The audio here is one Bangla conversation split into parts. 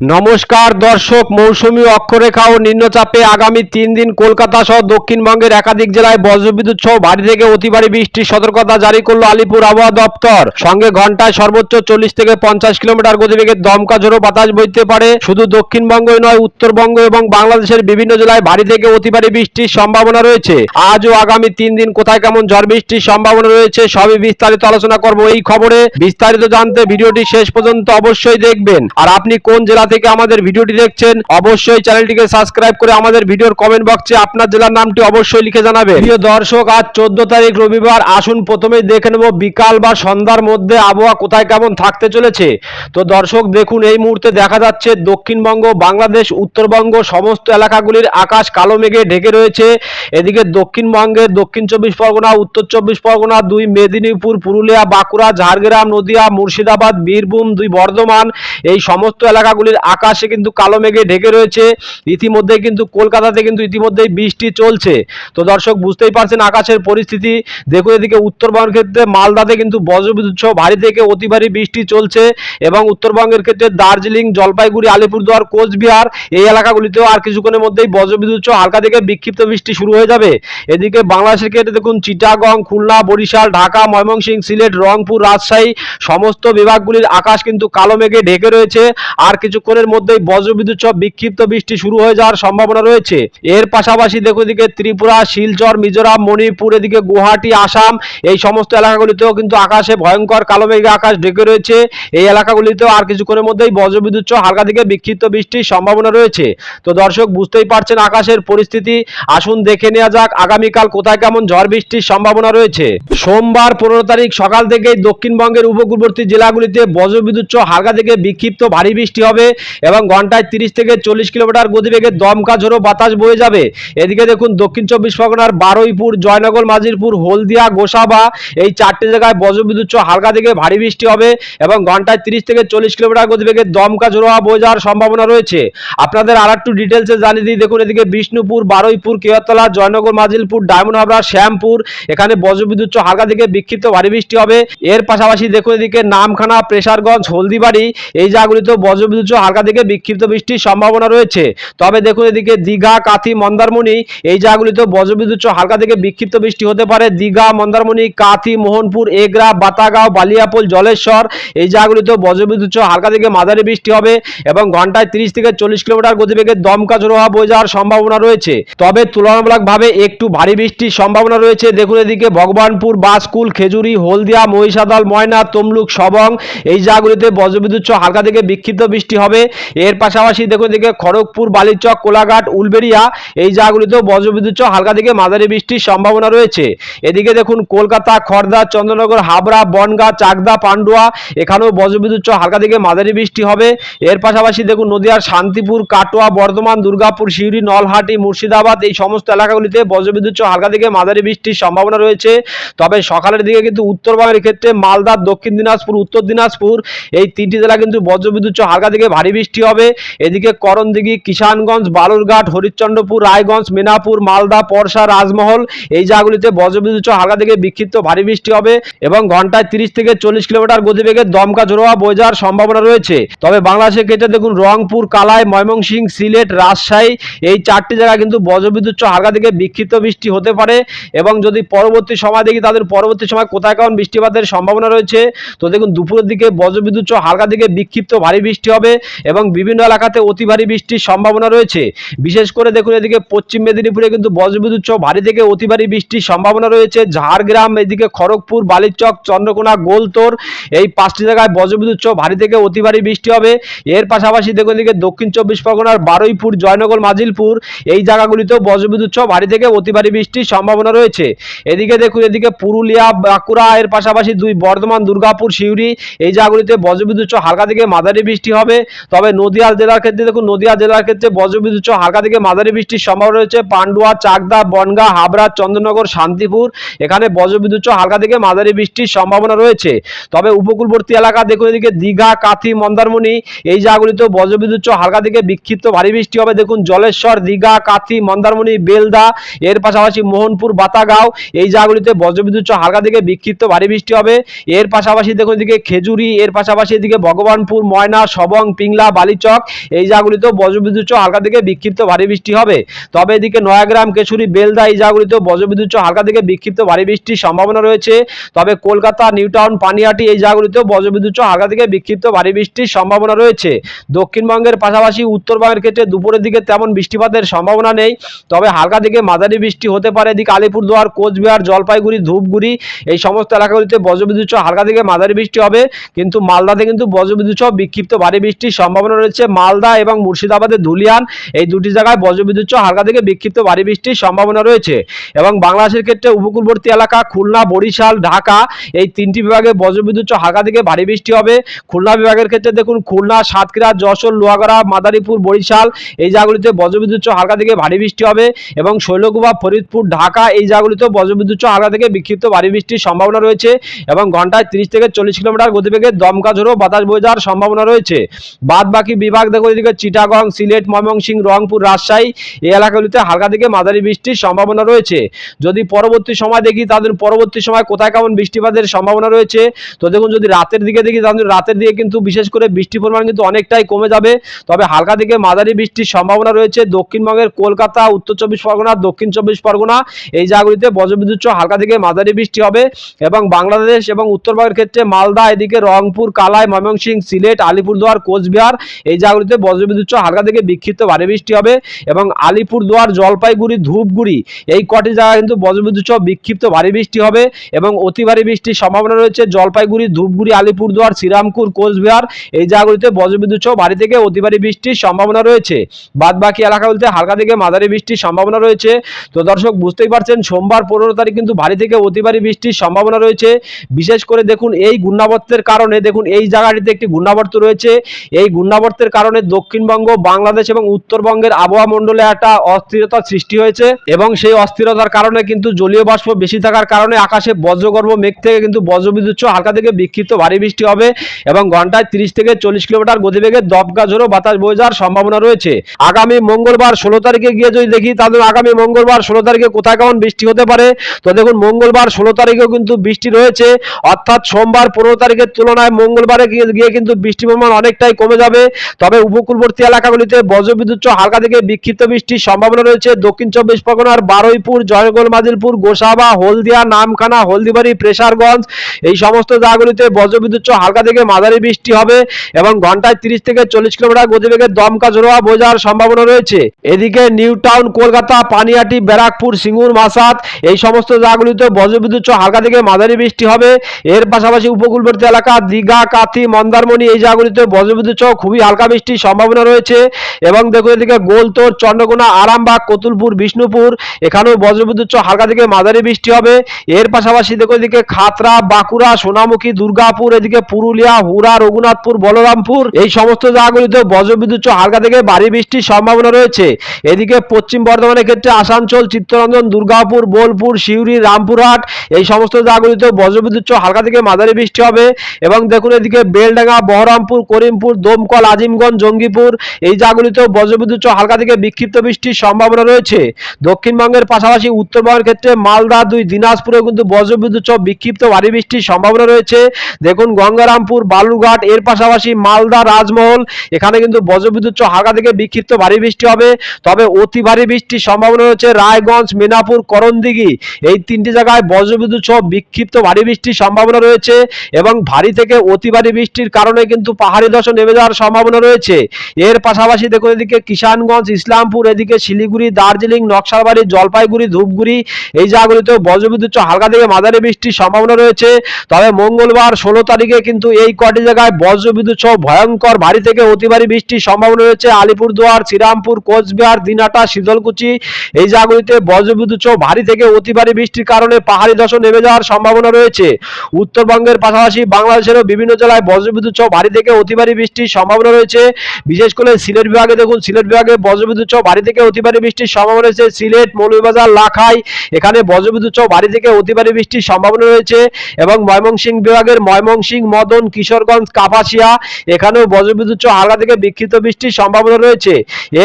নমস্কার দর্শক, মৌসুমী অক্ষরেখা ও নিম্নচাপে আগামী তিন দিন কলকাতা সহ দক্ষিণবঙ্গের একাধিক জেলায় বজ্রবিদ্যুৎ সহ ভারী থেকে অতি ভারী বৃষ্টির সতর্কতা জারি করল আলিপুর আবহাওয়া দপ্তর। সঙ্গে ঘন্টায় সর্বোচ্চ চল্লিশ থেকে পঞ্চাশ কিলোমিটার গতিবেগে দমকা ঝোড়ো বাতাস বইতে পারে। শুধু দক্ষিণবঙ্গই নয়, উত্তরবঙ্গ এবং বাংলাদেশের বিভিন্ন জেলায় ভারী থেকে অতি ভারী বৃষ্টির সম্ভাবনা রয়েছে। আজ ও আগামী তিন দিন কোথায় কেমন ঝড় বৃষ্টির সম্ভাবনা রয়েছে সবই বিস্তারিত আলোচনা করব এই খবরে। বিস্তারিত জানতে ভিডিওটি শেষ পর্যন্ত অবশ্যই দেখবেন। আর আপনি কোন জেলা থেকে আমাদের ভিডিওটি দেখছেন, অবশ্যই চ্যানেলটিকে সাবস্ক্রাইব করে আমাদের ভিডিওর কমেন্ট বক্সে আপনার জেলার নামটি অবশ্যই লিখে জানাবে প্রিয় দর্শক, আজ চোদ্দ তারিখ রবিবার, আসুন প্রথমেই দেখে নেব বিকাল বা সন্ধ্যার মধ্যে আবহাওয়া কোথায় কেমন থাকতে চলেছে। তো দর্শক, দেখুন, এই মুহূর্তে দেখা যাচ্ছে দক্ষিণবঙ্গ, বাংলাদেশ, উত্তরবঙ্গ, সমস্ত এলাকাগুলির আকাশ কালো মেঘে ঢেকে রয়েছে। এদিকে দক্ষিণবঙ্গের দক্ষিণ চব্বিশ পরগনা, উত্তর চব্বিশ পরগনা, দুই মেদিনীপুর, পুরুলিয়া, বাঁকুড়া, ঝাড়গ্রাম, নদিয়া, মুর্শিদাবাদ, বীরভূম, দুই বর্ধমান, এই সমস্ত এলাকাগুলির আকাশে কিন্তু কালো মেঘে ঢেকে রয়েছে। ইতিমধ্যে কিন্তু কলকাতাতে কিন্তু ইতিমধ্যেই বৃষ্টি চলছে। তো দর্শক, বুঝতেই পারছেন আকাশের পরিস্থিতি। দেখুন এদিকে উত্তরবঙ্গের ক্ষেত্রে মালদাতে কিন্তু বজ্রবিদ্যুৎ সহ ভারী থেকে অতি ভারী বৃষ্টি চলছে এবং উত্তরবঙ্গের ক্ষেত্রে দার্জিলিং, জলপাইগুড়ি, আলিপুরদুয়ার, কোচবিহার এই এলাকাগুলিতেও আর কিছুক্ষণের মধ্যেই বজ্রবিদ্যুৎ সহ হালকা থেকে বিক্ষিপ্ত বৃষ্টি শুরু হয়ে যাবে। এদিকে বাংলাদেশের ক্ষেত্রে দেখুন চিটাগং, খুলনা, বরিশাল, ঢাকা, ময়মনসিংহ, সিলেট, রংপুর, রাজশাহী সমস্ত বিভাগগুলির আকাশ কিন্তু কালো মেঘে ঢেকে রয়েছে। আর কিছুক্ষণের মধ্যেই বজ্রবিদ্যুৎ সহ বিক্ষিপ্ত বৃষ্টি শুরু হয়ে যাওয়ার সম্ভাবনা রয়েছে। এর পাশাপাশি দেখো এদিকে ত্রিপুরা, শিলচর, মিজোরাম, মণিপুর, এদিকে গুয়াহাটি, আসাম, এই সমস্ত এলাকাগুলিতেও কিন্তু আকাশে ভয়ঙ্কর কালো মেঘে আকাশ ঢেকে রয়েছে। এই এলাকাগুলিতেও আর কিছুক্ষণের মধ্যেই বজ্রবিদ্যুৎ সহ হালকা থেকে বিক্ষিপ্ত বৃষ্টির সম্ভাবনা রয়েছে। তো দর্শক, বুঝতেই পারছেন আকাশের পরিস্থিতি। আসুন দেখে নেওয়া যাক আগামীকাল কোথায় কেমন ঝড় বৃষ্টির সম্ভাবনা রয়েছে। সোমবার পনেরো তারিখ সকাল থেকেই দক্ষিণবঙ্গের উপকূলবর্তী জেলাগুলিতে বজ্রবিদ্যুৎ সহ হালকা থেকে বিক্ষিপ্ত ভারী বৃষ্টি হবে। এবং ঘন্টায় তিরিশ থেকে চল্লিশ কিলোমিটার গতিবেগে দমকা ঝোড়ো বাতাস বয়ে যাবে। এদিকে দেখুন, দক্ষিণ চব্বিশ পরগনার বারুইপুর, জয়নগর, মাজিরপুর, হলদিয়া, গোসাবা এই চারটে জায়গায় বজ্রবিদ্যুৎ হালকা থেকে ভারী বৃষ্টি হবে এবং ঘন্টায় তিরিশ থেকে চল্লিশ কিলোমিটার গতিবেগে দমকা ঝোড়ো বয়ে যাওয়ার সম্ভাবনা রয়েছে। আপনাদের আর একটু ডিটেলসে জানিয়ে দিই। দেখুন, এদিকে বিষ্ণুপুর, বারুইপুর কেয়াতলা জয়নগর, মাজিলপুর, ডায়মন্ড হাবড়া, শ্যামপুর এখানে বজ্রবিদ্যুৎ হালকা থেকে বিক্ষিপ্ত ভারী বৃষ্টি হবে। এর পাশাপাশি দেখুন, এদিকে নামখানা, প্রেসারগঞ্জ, হলদিবাড়ি এই জায়গাগুলিতেও বজ্রবিদ্যুৎ হালকা থেকে বিক্ষিপ্ত বৃষ্টির সম্ভাবনা রয়েছে। তবে দেখুন এদিকে দীঘা, কাথি, মন্দারমণি এই জায়গাগুলিতেও বজ্রবিদ্যুৎ হালকা থেকে বিক্ষিপ্ত বৃষ্টি হতে পারে। দীঘা, মন্দারমণি, কাথি, মোহনপুর, এগরা, বাতাগাঁও, বালিয়াপোল, জলেশ্বর এই জায়গাগুলিতেও বজ্রবিদ্যুৎ হালকা থেকে মাঝারি বৃষ্টি হবে এবং ঘন্টায় তিরিশ থেকে চল্লিশ কিলোমিটার গতিবেগে দমকা ঝোড়ো হাওয়া বয়ে যাওয়ার সম্ভাবনা রয়েছে। তবে তুলনামূলকভাবে একটু ভারী বৃষ্টির সম্ভাবনা রয়েছে। দেখুন এদিকে ভগবানপুর, বাসকুল, খেজুরি, হলদিয়া, মহিষাদল, ময়না, তমলুক সবং এই জায়গাগুলিতে বজ্রবিদ্যুৎ হালকা থেকে বিক্ষিপ্ত বৃষ্টি হবে। এর পাশাপাশি দেখুন এদিকে খড়গপুর, বালিচক, কোলাঘাট, উলবেড়িয়া, এই জায়গাগুলিতেও বজ্রবিদ্যুৎ সহ হালকা থেকে মাঝারি বৃষ্টির সম্ভাবনা রয়েছে। এদিকে দেখুন কলকাতা, খড়দা, চন্দ্রনগর, হাবড়া, বনগা, চাকদা, পান্ডুয়া, এখানেও বজ্রবিদ্যুৎ সহ হালকা থেকে মাঝারি বৃষ্টি হবে। এর পাশাপাশি দেখুন নদিয়ার শান্তিপুর, কাটোয়া, বর্ধমান, দুর্গাপুর শিউরি নলহাটি, মুর্শিদাবাদ, এই সমস্ত এলাকাগুলিতে বজ্রবিদ্যুৎ সহ হালকা থেকে মাঝারি বৃষ্টির সম্ভাবনা রয়েছে। তবে সকালের দিকে কিন্তু উত্তরবঙ্গের ক্ষেত্রে মালদা, দক্ষিণ দিনাজপুর, উত্তর দিনাজপুর, এই তিনটি জেলা কিন্তু বজ্রবিদ্যুৎ সহ হালকা থেকে ভারী বৃষ্টি হবে। এদিকে করণদিঘি, কিষানগঞ্জ, বালুরঘাট, হরিশ্চন্দ্রপুর, রায়গঞ্জ, মেনাপুর, মালদা পরশা রাজমহল এই জায়গাগুলিতে বজ্রবিদ্যুৎ হালকা থেকে বিক্ষিপ্ত ভারী বৃষ্টি হবে এবং ঘন্টায় তিরিশ থেকে চল্লিশ কিলোমিটার গতিবেগে দমকা জোড়োয়া বয়ে যাওয়ার সম্ভাবনা রয়েছে। তবে বাংলাদেশের ক্ষেত্রে দেখুন, রংপুর, কালাই, ময়মনসিংহ, সিলেট, রাজশাহী এই চারটি জায়গায় কিন্তু বজ্রবিদ্যুৎ হালকা থেকে বিক্ষিপ্ত বৃষ্টি হতে পারে এবং যদি পরবর্তী সময় দেখি তাদের পরবর্তী সময় কোথায় কেমন বৃষ্টিপাতের সম্ভাবনা রয়েছে, তো দেখুন, দুপুরের দিকে বজ্রবিদ্যুৎ হালকা থেকে বিক্ষিপ্ত ভারী বৃষ্টি হবে। এবং বিভিন্ন এলাকাতে অতি ভারী বৃষ্টির সম্ভাবনা রয়েছে। বিশেষ করে দেখুন এদিকে পশ্চিম মেদিনীপুরে কিন্তু বজ্রবিদ্যুৎ সহ ভারী থেকে অতি ভারী বৃষ্টির সম্ভাবনা রয়েছে। ঝাড়গ্রাম, এদিকে খড়গপুর, বালিচক, চন্দ্রকোনা, গোলতোর এই পাঁচটি জায়গায় বজ্রবিদ্যুৎ সহ ভারী থেকে অতি ভারী বৃষ্টি হবে। এর পাশাপাশি দেখুন এদিকে দক্ষিণ চব্বিশ পরগনার বারুইপুর, জয়নগর, মাজিলপুর এই জায়গাগুলিতেও বজ্রবিদ্যুৎ সহ ভারী থেকে অতি ভারী বৃষ্টির সম্ভাবনা রয়েছে। এদিকে দেখুন এদিকে পুরুলিয়া, বাঁকুড়া, এর পাশাপাশি দুই বর্ধমান, দুর্গাপুর শিউরি এই জায়গাগুলিতে বজ্রবিদ্যুৎ সহ হালকা থেকে মাঝারি বৃষ্টি হবে। তবে নদিয়া জেলার ক্ষেত্রে দেখুন, নদিয়া জেলার ক্ষেত্রে বজ্রবিদ্যুৎ হালকা থেকে মাঝারি বৃষ্টির সম্ভাবনা রয়েছে। পান্ডুয়া, চাকদা, বনগা, হাবড়া, চন্দ্রনগর, শান্তিপুর এখানে বজ্রবিদ্যুৎ হালকা থেকে মাঝারি বৃষ্টির সম্ভাবনা রয়েছে। তবে উপকূলবর্তী এলাকা দেখুন, এদিকে দীঘা, কাথি, মন্দারমণি এই জায়গাগুলিতেও বজ্রবিদ্যুৎ হালকা থেকে বিক্ষিপ্ত ভারী বৃষ্টি হবে। দেখুন, জলেশ্বর, দীঘা, কাথি, মন্দারমণি, বেলদা, এর পাশাপাশি মোহনপুর, বাতাগাঁও এই জায়গাগুলিতে বজ্রবিদ্যুৎ হালকা থেকে বিক্ষিপ্ত ভারী বৃষ্টি হবে। এর পাশাপাশি দেখুন, এদিকে খেজুরি, এর পাশাপাশি এদিকে ভগবানপুর, ময়না সবং সিংলা, বালিচক, এই জায়গাগুলিতেও বজ্রবিদ্যুৎ সহ হালকা থেকে বিক্ষিপ্ত ভারী বৃষ্টি হবে। তবে এদিকে নয়াগ্রাম, কেশুরি, বেলদা এই জায়গাগুলিতেও বজ্রবিদ্যুৎ সহ হালকা থেকে বিক্ষিপ্ত ভারী বৃষ্টির সম্ভাবনা রয়েছে। তবে কলকাতা, নিউটাউন পানিহাটি এই জায়গাগুলিতেও বজ্রবিদ্যুৎ সহ হালকা থেকে বিক্ষিপ্ত ভারী বৃষ্টির সম্ভাবনা রয়েছে। দক্ষিণবঙ্গের পাশাপাশি উত্তরবঙ্গের ক্ষেত্রে দুপুরের দিকে তেমন বৃষ্টিপাতের সম্ভাবনা নেই। তবে হালকা থেকে মাঝারি বৃষ্টি হতে পারে। এদিকে আলিপুরদুয়ার, কোচবিহার, জলপাইগুড়ি, ধূপগুড়ি এই সমস্ত এলাকাগুলিতে বজ্রবিদ্যুৎ সহ হালকা থেকে মাঝারি বৃষ্টি হবে। কিন্তু মালদাতে কিন্তু বজ্রবিদ্যুৎ সহ বিক্ষিপ্ত ভারী বৃষ্টির সম্ভাবনা রয়েছে মালদা এবং মুর্শিদাবাদের ধুলিয়ান। এই দুটি জায়গায় বজ্রবিদ্যুৎ হালকা থেকে বিক্ষিপ্ত ভারী বৃষ্টির সম্ভাবনা রয়েছে। এবং বাংলাদেশের ক্ষেত্রে উপকূলবর্তী এলাকা খুলনা, বরিশাল, ঢাকা এই তিনটি বিভাগে বজ্রবিদ্যুৎ হালকা থেকে ভারী বৃষ্টি হবে। খুলনা বিভাগের ক্ষেত্রে দেখুন খুলনা, সাতক্ষীরা, যশোর, লোহাগড়া, মাদারীপুর, বরিশাল এই জায়গাগুলিতে বজ্রবিদ্যুৎ হালকা থেকে ভারী বৃষ্টি হবে এবং শৈলকুপা ফরিদপুর, ঢাকা এই জায়গাগুলিতেও বজ্রবিদ্যুৎ হালকা থেকে বিক্ষিপ্ত ভারী বৃষ্টির সম্ভাবনা রয়েছে এবং ঘন্টায় তিরিশ থেকে চল্লিশ কিলোমিটার গতিবেগে দমকা ঝোড়ো বাতাস বয়ে যাওয়ার সম্ভাবনা রয়েছে। বাদ বাকি বিভাগ দেখো, এদিকে চিটাগং, সিলেট, ময়মনসিংহ, রংপুর, রাজশাহী, এই এলাকাগুলিতে হালকা থেকে মাঝারি বৃষ্টির সম্ভাবনা রয়েছে। যদি পরবর্তী সময় দেখি তাদের পরবর্তী সময় কোথায় কেমন বৃষ্টিপাতের সম্ভাবনা রয়েছে? তো দেখুন, যদি রাতের দিকে দেখি তাদের রাতের দিকে কিন্তু বিশেষ করে বৃষ্টির পরিমাণ কিন্তু অনেকটাই কমে যাবে। তবে হালকা থেকে মাঝারি বৃষ্টির সম্ভাবনা রয়েছে দক্ষিণবঙ্গের কলকাতা, উত্তর চব্বিশ পরগনা, দক্ষিণ চব্বিশ পরগনা। এই জায়গাগুলিতে বজ্রবিদ্যুৎ হালকা থেকে মাঝারি বৃষ্টি হবে এবং বাংলাদেশ এবং উত্তরবঙ্গের ক্ষেত্রে মালদা, এদিকে রংপুর, কালাই, ময়মনসিংহ, সিলেট, আলিপুরদুয়ার, কোচবিহার এই জায়গাগুলিতে বজ্রবিদ্যুৎ সহ হালকা থেকে বিক্ষিপ্ত ভারী বৃষ্টি হবে এবং আলিপুরদুয়ার, জলপাইগুড়ি, ধূপগুড়ি এই কটি জায়গায় কিন্তু বজ্রবিদ্যুৎ সহ বিক্ষিপ্ত ভারী বৃষ্টি হবে এবং অতি ভারী বৃষ্টির সম্ভাবনা রয়েছে জলপাইগুড়ি, ধূপগুড়ি, আলিপুরদুয়ার, শ্রীরামপুর, কোচবিহার। এই জায়গাগুলিতে বজ্রবিদ্যুৎ সহ ভারী থেকে অতি ভারী বৃষ্টির সম্ভাবনা রয়েছে। বাদ বাকি এলাকাগুলিতে হালকা থেকে মাঝারি বৃষ্টির সম্ভাবনা রয়েছে। তো দর্শক, বুঝতেই পারছেন, সোমবার পনেরো তারিখ কিন্তু ভারী থেকে অতি ভারী বৃষ্টির সম্ভাবনা রয়েছে। বিশেষ করে দেখুন, এই ঘূর্ণাবর্তের কারণে দেখুন, এই জায়গাটিতে একটি ঘূর্ণাবর্ত রয়েছে। এই ঘূর্ণাবর্তের কারণে দক্ষিণবঙ্গ, বাংলাদেশ এবং উত্তরবঙ্গের আবহাওয়া মণ্ডলে একটা অস্থিরতা সৃষ্টি হয়েছে এবং সেই অস্থিরতার কারণে কিন্তু জলীয় বাষ্প বেশি থাকার কারণে আকাশে বজ্রগর্ভ, মেঘ থেকে কিন্তু বজ্রবিদ্যুৎ হালকা থেকে বিক্ষিপ্ত ভারী বৃষ্টি হবে এবং ঘন্টায় তিরিশ থেকে চল্লিশ কিলোমিটার গতিবেগে দপকা ঝোড়ো, বাতাস বয়ে যাওয়ার সম্ভাবনা রয়েছে। আগামী মঙ্গলবার ষোলো তারিখে গিয়ে যদি দেখি, তাহলে আগামী মঙ্গলবার ষোলো তারিখে কোথায় কেমন বৃষ্টি হতে পারে? তো দেখুন, মঙ্গলবার ষোলো তারিখেও কিন্তু বৃষ্টি রয়েছে। অর্থাৎ সোমবার পনেরো তারিখের তুলনায় মঙ্গলবারে গিয়ে কিন্তু বৃষ্টির পরিমাণ অনেকটাই কমে যাবে। তবে উপকূলবর্তী এলাকাগুলিতে বজ্রবিদ্যুৎ হালকা থেকে বিক্ষিপ্ত বৃষ্টির সম্ভাবনা রয়েছে। দক্ষিণ চব্বিশ পরগনার বারুইপুর জয়গোল মাজিলপুর গোসাবা, হলদিয়া, নামখানা, হলদিবাড়ি, প্রেসারগঞ্জ এই সমস্ত জায়গাগুলিতে বজ্রবিদ্যুৎ হালকা থেকে মাঝারি বৃষ্টি হবে এবং ঘন্টায় তিরিশ থেকে চল্লিশ কিলোমিটার গতিবেগে দমকা বয়ে যাওয়ার সম্ভাবনা রয়েছে। এদিকে নিউ টাউন, কলকাতা, পানিয়াটি, ব্যারাকপুর, সিঙ্গুর মাসাত এই সমস্ত জায়গাগুলিতে বজ্রবিদ্যুৎ হালকা থেকে মাঝারি বৃষ্টি হবে। এর পাশাপাশি উপকূলবর্তী এলাকা, দীঘা, কাথি, মন্দারমণি এই জায়গাগুলিতে বজ্রবিদ্যুৎ সহ খুবই হালকা বৃষ্টির সম্ভাবনা রয়েছে। এবং দেখুন এদিকে গোলতোর চন্দ্রকোনা, আরামবাগ, কতুলপুর, বিষ্ণুপুর, এখানেও বজ্রবিদ্যুৎ হালকা থেকে মাঝারি বৃষ্টি হবে। এর পাশাপাশি দেখুন এদিকে খাতরা, বাঁকুড়া, সোনামুখী, দুর্গাপুর, এদিকে পুরুলিয়া, হুড়া, রঘুনাথপুর, বলরামপুর, এই সমস্ত জায়গাগুলিতে বজ্রবিদ্যুৎ হালকা থেকে ভারী বৃষ্টির সম্ভাবনা রয়েছে। এদিকে পশ্চিম বর্ধমানের ক্ষেত্রে আসানসোল, চিত্তরঞ্জন, দুর্গাপুর, বোলপুর, সিউড়ি, রামপুরহাট, এই সমস্ত জায়গাগুলিতে বজ্রবিদ্যুৎ হালকা থেকে মাঝারি বৃষ্টি হবে। এবং দেখুন এদিকে বেলডাঙ্গা, বহরমপুর, করিমপুর দমকল, আজিমগঞ্জ, জঙ্গিপুর, এই জায়গাগুলিতেও বজ্রবিদ্যুৎ হালকা থেকে বিক্ষিপ্ত বৃষ্টির সম্ভাবনা রয়েছে। দক্ষিণবঙ্গের পাশাপাশি উত্তরবঙ্গের ক্ষেত্রে মালদা দুই দিনাজপুরে কিন্তু বজ্রবিদ্যুৎ বিক্ষিপ্ত ভারী বৃষ্টির সম্ভাবনা রয়েছে। দেখুন, গঙ্গারামপুর, বালুরঘাট, এর পাশাপাশি মালদা, রাজমহল, এখানে কিন্তু বজ্রবিদ্যুৎ হালকা থেকে বিক্ষিপ্ত ভারী বৃষ্টি হবে। তবে অতি ভারী বৃষ্টির সম্ভাবনা রয়েছে রায়গঞ্জ, মেনাপুর, করণদিঘি। এই তিনটি জায়গায় বজ্রবিদ্যুৎ বিক্ষিপ্ত ভারী বৃষ্টির সম্ভাবনা রয়েছে এবং ভারী থেকে অতি ভারী বৃষ্টির কারণে কিন্তু পাহাড়ি ধসে নেমে যাওয়ার সম্ভাবনা রয়েছে। এর পাশাপাশি দেখুন এদিকে কিষানগঞ্জ, ইসলামপুর, এদিকে শিলিগুড়ি, দার্জিলিং, নকশালবাড়ি, জলপাইগুড়ি, ধূপগুড়ি, এই জায়গাগুলিতেও বজ্রবিদ্যুৎ হালকা থেকে মাঝারি বৃষ্টির সম্ভাবনা রয়েছে। তবে মঙ্গলবার ষোলো তারিখে কিন্তু এই কটি জায়গায় বজ্রবিদ্যুৎ সহ ভয়ঙ্কর ভারী থেকে অতি ভারী বৃষ্টির সম্ভাবনা রয়েছে। আলিপুরদুয়ার, শ্রীরামপুর, কোচবিহার, দিনাটা, শীতলকুচি, এই জায়গাগুলিতে বজ্রবিদ্যুৎ সহ ভারী থেকে অতি ভারী বৃষ্টির কারণে পাহাড়ি ধসে নেমে যাওয়ার সম্ভাবনা রয়েছে। উত্তরবঙ্গের পাশাপাশি বাংলাদেশেরও বিভিন্ন জেলায় বজ্রবিদ্যুৎ সহ ভারী থেকে অতি ভারী বৃষ্টির সম্ভাবনা রয়েছে। বিশেষ করে সিলেট বিভাগে দেখুন, সিলেট বিভাগে বজ্রবিদ্যুৎ সহ ভারী থেকে অতি ভারী বৃষ্টির সম্ভাবনা রয়েছে। সিলেট, মৌলভীবাজার, লাখাই, এখানে বজ্রবিদ্যুৎ সহ ভারী থেকে অতি ভারী বৃষ্টির সম্ভাবনা রয়েছে এবং ময়মনসিংহ বিভাগের ময়মনসিংহ, মদন, কিশোরগঞ্জ, কাপাসিয়া, এখানেও বজ্রবিদ্যুৎ সহ হালকা থেকে বিক্ষিপ্ত বৃষ্টির সম্ভাবনা রয়েছে।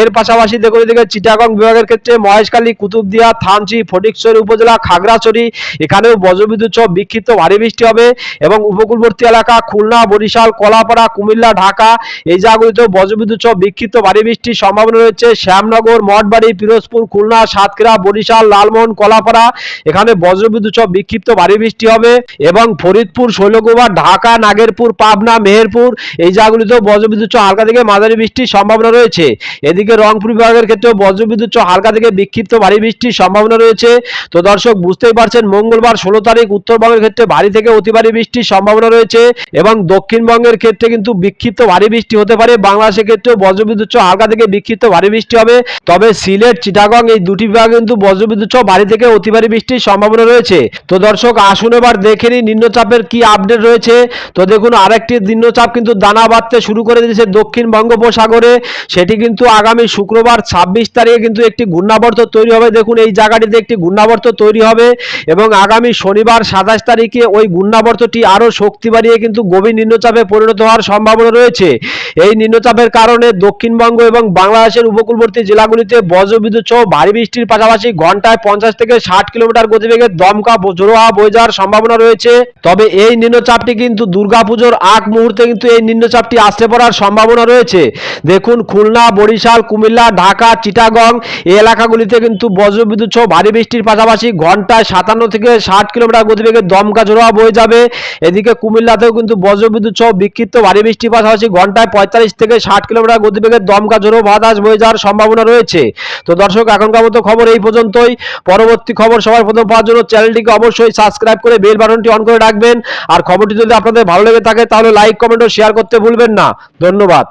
এর পাশাপাশি দেখুন এদিকে চিটাগং বিভাগের ক্ষেত্রে মহেশখালী, কুতুবদিয়া, থানচি, ফটিকছড়ি উপজেলা, খাগড়াছড়ি, এখানেও বজ্রবিদ্যুৎ সহ বিক্ষিপ্ত ভারী বৃষ্টি হবে এবং উপকূলবর্তী এলাকা খুলনা, বরিশাল, কলাপাড়া, কুমিল্লা, ঢাকা এই জায়গাগুলিতেও বজ্রবিদ্যুৎ সহ বিক্ষিপ্ত ভারী বৃষ্টির সম্ভাবনা রয়েছে। শ্যামনগর, মঠবাড়ি, পিরোজপুর, খুলনা, সাতক্ষীরা, বরিশাল, লালমোহন, কলাপাড়া, এখানে বজ্রবিদ্যুৎ সহ বিক্ষিপ্ত ভারী বৃষ্টি হবে এবং ফরিদপুর শৈলকুপা ঢাকা, নাগেরপুর, পাবনা, মেহেরপুর এই জায়গাগুলিতেও বজ্রবিদ্যুৎ সহ হালকা থেকে মাঝারি বৃষ্টির সম্ভাবনা রয়েছে। এদিকে রংপুর বিভাগের ক্ষেত্রেও বজ্রবিদ্যুৎ সহ হালকা থেকে বিক্ষিপ্ত ভারী বৃষ্টির সম্ভাবনা রয়েছে। তো দর্শক, বুঝতেই পারছেন, মঙ্গলবার ষোলো তারিখ উত্তরবঙ্গের ক্ষেত্রে ভারী থেকে অতি ভারী বৃষ্টির সম্ভাবনা রয়েছে এবং দক্ষিণবঙ্গের ক্ষেত্রে কিন্তু বিক্ষিপ্ত ভারী বৃষ্টি হতে পারে। বাংলাদেশের ক্ষেত্রেও বজ্রবিদ্যুৎ হালকা থেকে বিক্ষিপ্ত ভারী বৃষ্টি হবে। তবে সিলেট, চিটাগং এই দুটি বিভাগে কিন্তু বজ্রবিদ্যুৎ সহ ভারী থেকে অতি ভারী বৃষ্টির সম্ভাবনা রয়েছে। তো দর্শক, আসুন এবার দেখে নিই নিম্নচাপের কি আপডেট রয়েছে। তো দেখুন, আরেকটি নিম্নচাপ কিন্তু দানা বাঁধতে শুরু করে দিয়েছে দক্ষিণ বঙ্গোপসাগরে। সেটি কিন্তু আগামী শুক্রবার ছাব্বিশ তারিখে কিন্তু একটি ঘূর্ণাবর্ত তৈরি হবে। দেখুন, এই জায়গাটিতে একটি ঘূর্ণাবর্ত তৈরি হবে এবং আগামী শনিবার সাতাশ তারিখে ওই ঘূর্ণাবর্তটি আরও শক্তি বাড়িয়ে কিন্তু গভীর নিম্নচাপে পরিণত হওয়ার সম্ভাবনা রয়েছে। এই নিম্নচাপের কারণে দক্ষিণবঙ্গ এবং বাংলাদেশের উপকূলবর্তী জেলাগুলিতে বজ্রবিদ্যুৎ সহ ভারী বৃষ্টির পাশাপাশি ঘন্টায় পঞ্চাশ থেকে ষাট কিলোমিটার গতিবেগে দমকা জোরোহা বয়ে যাওয়ার সম্ভাবনা রয়েছে। তবে এই নিম্নচাপটি কিন্তু দুর্গাপুজোর আগ মুহূর্তে কিন্তু এই নিম্নচাপটি আসতে পড়ার সম্ভাবনা রয়েছে। দেখুন, খুলনা, বরিশাল, কুমিল্লা, ঢাকা, চিটাগং এই এলাকাগুলিতে কিন্তু বজ্রবিদ্যুৎ সহ ভারী বৃষ্টির পাশাপাশি ঘন্টায় সাতান্ন থেকে ষাট কিলোমিটার গতিবেগে দমকা জোড়া বয়ে যাবে। এদিকে কুমিল্লাতেও কিন্তু বজ্রবিদ্যুৎ সহ বিক্ষিপ্ত ভারী বৃষ্টির পাশাপাশি ঘন্টায় পঁয়তাল্লিশ থেকে ষাট কিলোমিটার গতিবেগের দমকা ঝোড়ো বাতাস বয়ে যাওয়ার সম্ভাবনা রয়েছে। তো দর্শক, এখনকার মতো খবর এই পর্যন্তই। পরবর্তী খবর সবার প্রথম পাওয়ার জন্য চ্যানেলটিকে অবশ্যই সাবস্ক্রাইব করে বেল বাটনটি অন করে রাখবেন। আর খবরটি যদি আপনাদের ভালো লেগে থাকে, তাহলে লাইক, কমেন্ট ও শেয়ার করতে ভুলবেন না। ধন্যবাদ।